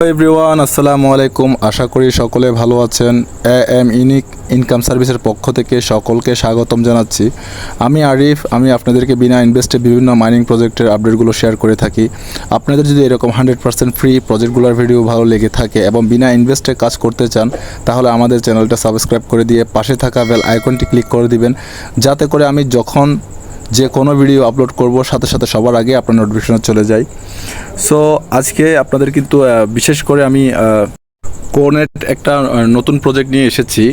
Everyone আসসালামু আলাইকুম আশা করি সকলে ভালো আছেন। এ এম ইউনিক ইনকাম সার্ভিসের পক্ষ থেকে সকলকে স্বাগতম জানাচ্ছি। আমি আরিফ, আমি আপনাদেরকে বিনা ইনভেস্টে বিভিন্ন মাইনিং প্রজেক্টের আপডেটগুলো শেয়ার করে থাকি। আপনাদের যদি এরকম হান্ড্রেড পার্সেন্ট ফ্রি প্রজেক্টগুলোর ভিডিও ভালো লেগে থাকে এবং বিনা ইনভেস্টে কাজ করতে চান, তাহলে আমাদের চ্যানেলটা সাবস্ক্রাইব করে দিয়ে পাশে থাকা বেল আইকনটি ক্লিক করে দিবেন। যাতে করে আমি যখন যে কোনো ভিডিও আপলোড করব, সাথে সাথে সবার আগে আপনার নোটিফিকেশনে চলে যাই। সো আজকে আপনাদের কিন্তু বিশেষ করে আমি কোনেট একটা নতুন প্রজেক্ট নিয়ে এসেছি।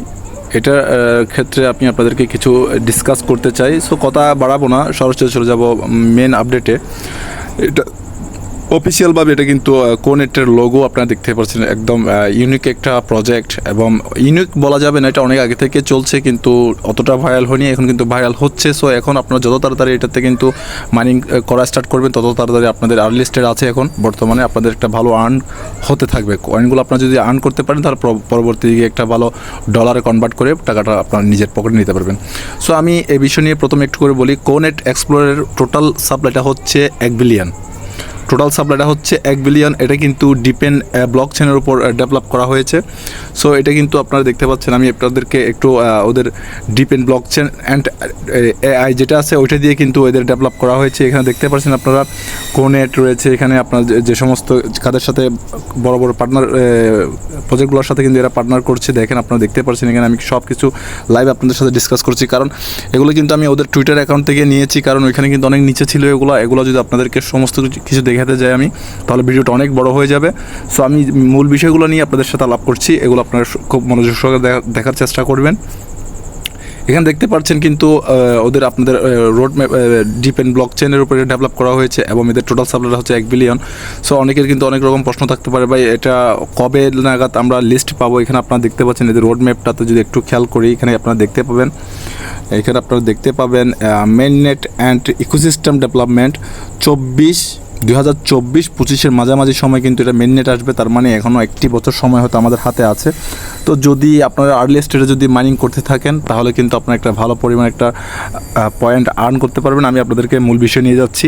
এটার ক্ষেত্রে আমি আপনাদেরকে কিছু ডিসকাস করতে চাই। সো কথা বাড়াবো না, সরাসরি চলে যাব মেন আপডেটে এটা অফিসিয়ালভাবে এটা কিন্তু কোনেটের লোগো আপনারা দেখতে পাচ্ছেন, একদম ইউনিক একটা প্রজেক্ট এবং ইউনিক বলা যাবে না, এটা অনেক আগে থেকে চলছে কিন্তু অতটা ভাইরাল হয়নি, এখন কিন্তু ভাইরাল হচ্ছে সো এখন আপনারা যত তাড়াতাড়ি এটাতে কিন্তু মাইনিং করা স্টার্ট করবেন, তত তাড়াতাড়ি আপনাদের আর্লি স্টেট আছে এখন, বর্তমানে আপনাদের একটা ভালো আর্ন হতে থাকবে। কয়েনগুলো আপনারা যদি আর্ন করতে পারেন, তাহলে পর- পরবর্তী একটা ভালো ডলারে কনভার্ট করে টাকাটা আপনার নিজের পকেটে নিতে পারবেন। সো আমি এই বিষয় নিয়ে প্রথমে একটু করে বলি কোনেট এক্সপ্লোরের টোটাল সাপ্লাইটা হচ্ছে এক বিলিয়ন টোটাল সাপ্লাইটা হচ্ছে এক বিলিয়ন এটা কিন্তু ডিপেন্ড ব্লক চেনের উপর ডেভেলপ করা হয়েছে। সো এটা কিন্তু আপনারা দেখতে পাচ্ছেন। আমি আপনাদেরকে একটু ওদের depend blockchain and AI যেটা আছে, ওইটা দিয়ে কিন্তু এদের ডেভেলপ করা হয়েছে। এখানে দেখতে পাচ্ছেন আপনারা কোনেট রয়েছে, এখানে আপনার যে- সমস্ত কাদের সাথে বড় বড় পার্টনার প্রজেক্টগুলোর সাথে কিন্তু এরা পার্টনার করছে। দেখেন আপনারা দেখতে পাচ্ছেন, এখানে আমি সব কিছু লাইভ আপনাদের সাথে ডিসকাস করছি। কারণ এগুলো কিন্তু আমি ওদের টুইটার অ্যাকাউন্ট থেকে নিয়েছি, কারণ ওইখানে কিন্তু অনেক নিচে ছিল এগুলো। এগুলো যদি আপনাদেরকে সমস্ত কিছু দেখাতে যাই আমি, তাহলে ভিডিওটা অনেক বড় হয়ে যাবে। সো আমি মূল বিষয়গুলো নিয়ে আপনাদের সাথে আলাপ করছি। এগুলো আপনারা খুব মনোযোগ সহকারে দেখা- দেখার চেষ্টা করবেন। এখানে দেখতে পাচ্ছেন কিন্তু ওদের আপনাদের রোড ম্যাপ ডিপেন্ড ব্লক চেনের উপরে ডেভেলপ করা হয়েছে এবং এদের টোটাল সাপ্লাই হচ্ছে এক বিলিয়ন সো অনেকের কিন্তু অনেক রকম প্রশ্ন থাকতে পারে, ভাই, এটা কবে নাগাদ আমরা লিস্ট পাবো? এখানে আপনারা দেখতে পাচ্ছেন এদের রোড ম্যাপটাতে যদি একটু খেয়াল করি, এখানে আপনারা দেখতে পাবেন, এখানে আপনারা দেখতে পাবেন mainnet and ecosystem development চব্বিশ দুই হাজার চব্বিশ পঁচিশের মাঝামাঝি সময় কিন্তু এটা মেন নেট আসবে, তার মানে এখনও একটি বছর সময় হয়তো আমাদের হাতে আছে। তো যদি আপনারা আর্লি স্টেজে যদি মাইনিং করতে থাকেন, তাহলে কিন্তু আপনার একটা ভালো পরিমাণ একটা পয়েন্ট আর্ন করতে পারবেন। আমি আপনাদেরকে মূল বিষয় নিয়ে যাচ্ছি।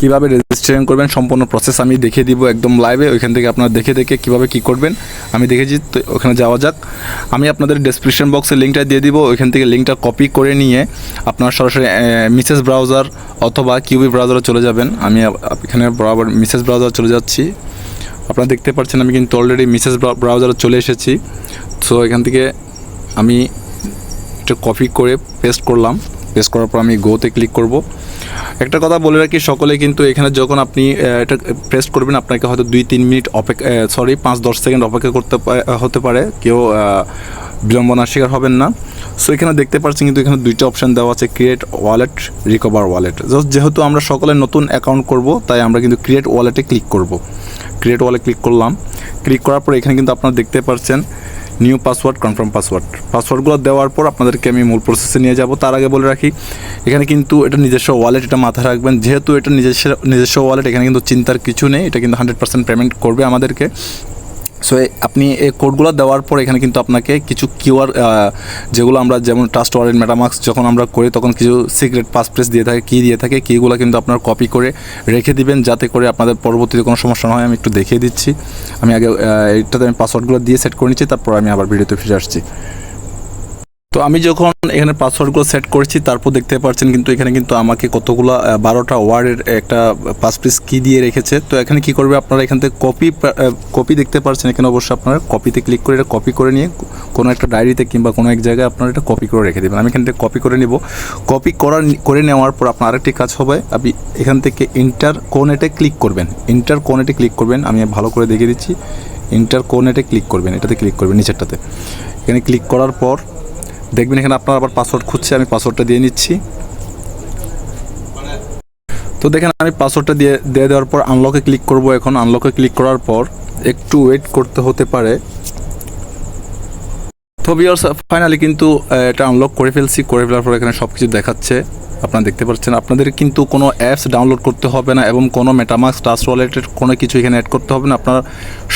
কীভাবে রেজিস্ট্রেশন করবেন, সম্পূর্ণ প্রসেস আমি দেখিয়ে দিব একদম লাইভে ওইখান থেকে আপনারা দেখে দেখে কীভাবে কি করবেন, আমি দেখেছি, তো ওখানে যাওয়া যাক। আমি আপনাদের ডেসক্রিপশন বক্সে লিঙ্কটা দিয়ে দিব, ওইখান থেকে লিঙ্কটা কপি করে নিয়ে আপনার সরাসরি মিসেস ব্রাউজার অথবা কিউবি ব্রাউজারে চলে যাবেন। আমি এখানে বরাবর মিসেস ব্রাউজার চলে যাচ্ছি। আপনারা দেখতে পাচ্ছেন আমি কিন্তু অলরেডি মিসেস ব্রাউজারে চলে এসেছি। সো এখান থেকে আমি এটা কপি করে পেস্ট করলাম। পেস্ট করার পর আমি গোতে ক্লিক করব। একটা কথা বলে রাখি সকলে কিন্তু এখানে যখন আপনি এটা প্রেস করবেন আপনাকে হয়তো দুই তিন মিনিট অপেক্ষা সরি পাঁচ দশ সেকেন্ড অপেক্ষা করতে হতে পারে। কেউ আহ, বিড়ম্বনার শিকার হবেন না। সো এখানে দেখতে পাচ্ছেন কিন্তু এখানে দুইটা অপশান দেওয়া আছে create wallet recover wallet just যেহেতু আমরা সকলে নতুন অ্যাকাউন্ট করব তাই আমরা কিন্তু ক্রিয়েট ওয়ালেটে ক্লিক করব। ক্রিয়েট ওয়ালে ক্লিক করলাম। ক্লিক করার পর এখানে কিন্তু আপনারা দেখতে পাচ্ছেন নিউ পাসওয়ার্ড কনফার্ম পাসওয়ার্ড পাসওয়ার্ডগুলো দেওয়ার পর আপনাদেরকে আমি মূল প্রসেসে নিয়ে যাব। তার আগে বলে রাখি, এখানে কিন্তু এটা নিজস্ব ওয়ালেট এটা মাথায় রাখবেন। যেহেতু এটা নিজস্ব নিজস্ব ওয়ালেট এখানে কিন্তু চিন্তার কিছু নেই। এটা কিন্তু হান্ড্রেড পেমেন্ট করবে আমাদেরকে। সো আপনি এই কোডগুলো দেওয়ার পর এখানে কিন্তু আপনাকে কিছু কিউআর যেগুলো আমরা যেমন ট্রাস্ট ওয়ারেন্ট মেটামাক্স যখন আমরা করি তখন কিছু সিক্রেট পাসপ্রেস দিয়ে থাকে কী দিয়ে থাকে কীগুলো কিন্তু আপনার কপি করে রেখে দিবেন যাতে করে আপনাদের পরবর্তীতে কোনো সমস্যা না হয়। আমি একটু দেখিয়ে দিচ্ছি। আমি আগে এটাতে আমি পাসওয়ার্ডগুলো দিয়ে সেট করে নিচ্ছি, তারপর আমি আবার ভিডিওতে ফিরে আসছি। তো আমি যখন এখানে পাসওয়ার্ডগুলো সেট করেছি, তারপর দেখতে পাচ্ছেন কিন্তু এখানে কিন্তু আমাকে কতগুলো বারোটা ওয়ার্ডের একটা পাঁচ পিস কি দিয়ে রেখেছে। তো এখানে কি করবে আপনারা? এখান থেকে কপি কপি দেখতে পাচ্ছেন এখানে অবশ্যই আপনারা। কপিতে ক্লিক করে এটা কপি করে নিয়ে কোনো একটা ডায়েরিতে কিংবা কোনো এক জায়গায় আপনারা এটা কপি করে রেখে দেবেন। আমি এখান থেকে কপি করে নিব। কপি করার করে নেওয়ার পর আপনার আরেকটি কাজ হবে। আপনি এখান থেকে ইন্টার কোনেটে ক্লিক করবেন। ইন্টার কোনেটে ক্লিক করবেন। আমি ভালো করে দেখিয়ে দিচ্ছি। ইন্টার কোনেটে ক্লিক করবেন। এটাতে ক্লিক করবেন নিচেরটাতে। এখানে ক্লিক করার পর দেখবেন এখানে আপনার আবার পাসওয়ার্ড খুঁজছে, আমি পাসওয়ার্ডটা দিয়ে নিচ্ছি। তো দেখেন, আমি পাসওয়ার্ডটা দিয়ে দিয়ে দেওয়ার পর আনলকে ক্লিক করব এখন। আনলকে ক্লিক করার পর একটু ওয়েট করতে হতে পারে। তো বিয়ার্স ফাইনালি কিন্তু এটা আনলক করে ফেলছি। করে ফেলার পর এখানে সব কিছু দেখাচ্ছে। আপনারা দেখতে পাচ্ছেন, আপনাদের কিন্তু কোনো অ্যাপস ডাউনলোড করতে হবে না এবং কোনো মেটামাক্স ট্রাস্ট ওয়ালেটের কোনো কিছু এখানে অ্যাড করতে হবে না। আপনারা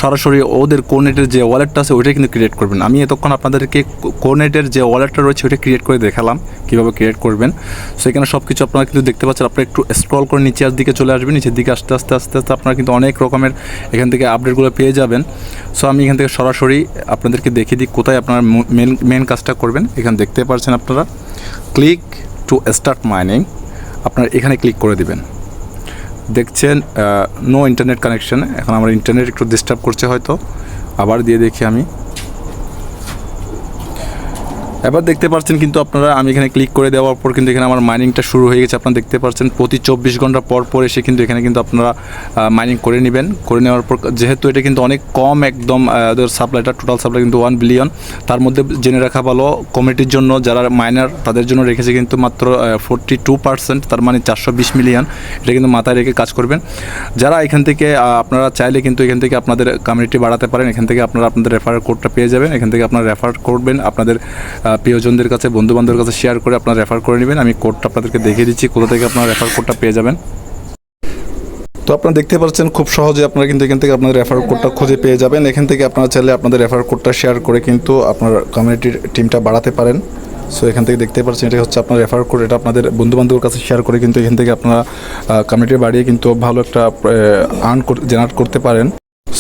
সরাসরি ওদের কোনেটের যে ওয়ালেটটা আছে, ওইটাই কিন্তু ক্রিয়েট করবেন। আমি এতক্ষণ আপনাদেরকে কোনেটের যে ওয়ালেটটা রয়েছে, ওইটা ক্রিয়েট করে দেখালাম, কীভাবে ক্রিয়েট করবেন। সো এখানে সব কিছু আপনারা কিন্তু দেখতে পাচ্ছেন, আপনারা একটু স্ক্রল করে নিচের দিকে চলে আসবেন, নিচের দিকে আস্তে আস্তে আস্তে আস্তে আপনারা কিন্তু অনেক রকমের এখান থেকে আপডেটগুলো পেয়ে যাবেন। সো আমি এখান থেকে সরাসরি আপনাদেরকে দেখিয়ে দিই কোথায় আপনারা মেন মেন কাজটা করবেন। এখানে দেখতে পাচ্ছেন আপনারা ক্লিক টু স্টার্ট মাইনিং আপনার এখানে ক্লিক করে দিবেন। দেখছেন নো ইন্টারনেট কানেকশন এখন আমার ইন্টারনেট একটু ডিস্টার্ব করছে হয়তো। আবার দিয়ে দেখি আমি। এবার দেখতে পাচ্ছেন কিন্তু আপনারা, আমি এখানে ক্লিক করে দেওয়ার পর কিন্তু এখানে আমার মাইনিংটা শুরু হয়ে গেছে। আপনারা দেখতে পাচ্ছেন প্রতি চব্বিশ ঘণ্টা পর পর এসে কিন্তু এখানে কিন্তু আপনারা মাইনিং করে নেবেন। করে নেওয়ার পর যেহেতু এটা কিন্তু অনেক কম একদম সাপ্লাইটা টোটাল সাপ্লাই কিন্তু ওয়ান বিলিয়ন তার মধ্যে জেনে রাখা ভালো কমিটির জন্য যারা মাইনার তাদের জন্য রেখেছে কিন্তু মাত্র ফোরটি টু পার্সেন্ট তার মানে চারশো বিশ মিলিয়ন এটা কিন্তু মাথায় রেখে কাজ করবেন। যারা এখান থেকে আপনারা চাইলে কিন্তু এখান থেকে আপনাদের কমিউনিটি বাড়াতে পারেন। এখান থেকে আপনারা আপনাদের রেফার কোডটা পেয়ে যাবেন। এখান থেকে আপনারা রেফার করবেন আপনাদের প্রিয়জনদের কাছে বন্ধু বান্ধবের কাছে শেয়ার করে আপনারা রেফার করে নেবেন। আমি কোডটা আপনাদেরকে দেখিয়ে দিচ্ছি, কোথা থেকে আপনারা রেফার কোডটা পেয়ে যাবেন। তো আপনারা দেখতে পাচ্ছেন, খুব সহজে আপনারা কিন্তু এখান থেকে আপনাদের রেফার কোডটা খুঁজে পেয়ে যাবেন। এখান থেকে আপনারা চাইলে আপনাদের রেফার কোডটা শেয়ার করে কিন্তু আপনার কমিউনিটির টিমটা বাড়াতে পারেন। সো এখান থেকে দেখতে পাচ্ছেন এটা হচ্ছে আপনার রেফার কোড এটা আপনাদের বন্ধু বান্ধবের কাছে শেয়ার করে কিন্তু এখান থেকে আপনারা কমিউনিটি বাড়িয়ে কিন্তু ভালো একটা আর্ন জেনারেট করতে পারেন।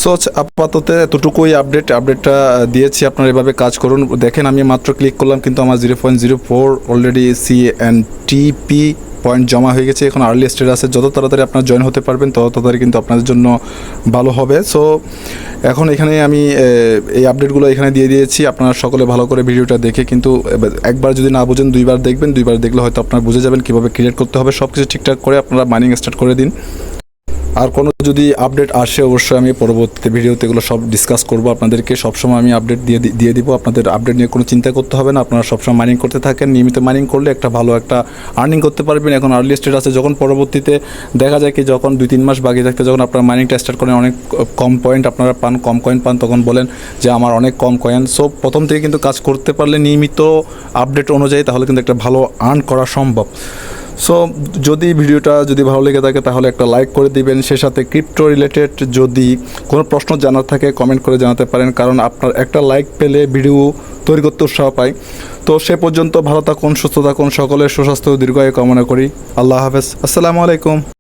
সো আপাতত এতটুকুই আপডেট আপডেটটা দিয়েছি। আপনারা এভাবে কাজ করুন। দেখেন, আমি মাত্র ক্লিক করলাম, কিন্তু আমার zero point zero four already C and TP point জমা হয়ে গেছে। এখন আর্লি স্টেজ আছে। যত তাড়াতাড়ি আপনার জয়েন হতে পারবেন, তত তাড়াতাড়ি কিন্তু আপনাদের জন্য ভালো হবে। সো এখন এখানে আমি এই আপডেটগুলো এখানে দিয়ে দিয়েছি। আপনারা সকলে ভালো করে ভিডিওটা দেখে কিন্তু, একবার যদি না বুঝেন, দুইবার দেখবেন। দুইবার দেখলে হয়তো আপনারা বুঝে যাবেন কীভাবে ক্রিয়েট করতে হবে। সব কিছু ঠিকঠাক করে আপনারা মাইনিং স্টার্ট করে দিন। আর কোনো যদি আপডেট আসে, অবশ্যই আমি পরবর্তী ভিডিওতে এগুলো সব ডিসকাস করব আপনাদেরকে। সবসময় আমি আপডেট দিয়ে দিয়ে দিব। আপনাদের আপডেট নিয়ে কোনো চিন্তা করতে হবে না। আপনারা সবসময় মাইনিং করতে থাকেন। নিয়মিত মাইনিং করলে একটা ভালো একটা আর্নিং করতে পারবেন। এখন আর্লি স্টেট আছে। যখন পরবর্তীতে দেখা যায় কি, যখন দুই, তিন মাস বাকি থাকতে যখন আপনারা মাইনিংটা স্টার্ট করেন, অনেক কম পয়েন্ট আপনারা পান, কম কয়েন পান, তখন বলেন যে, আমার অনেক কম কয়েন সো প্রথম থেকে কিন্তু কাজ করতে পারলে নিয়মিত আপডেট অনুযায়ী তাহলে কিন্তু একটা ভালো আর্ন করা সম্ভব। সো যদি ভিডিওটা যদি ভালো লেগে থাকে, তাহলে একটা লাইক করে দিবেন। সে সাথে ক্রিপ্টো রিলেটেড যদি কোনো প্রশ্ন জানার থাকে কমেন্ট করে জানাতে পারেন, কারণ আপনার একটা লাইক পেলে ভিডিও তৈরি করতে উৎসাহ পায় তো সে পর্যন্ত ভালো থাকুন, সুস্থ থাকুন, সকলের সুস্বাস্থ্য দীর্ঘায় দীর্ঘায়ু কামনা করি। আল্লাহ হাফেজ। আসসালামু আলাইকুম।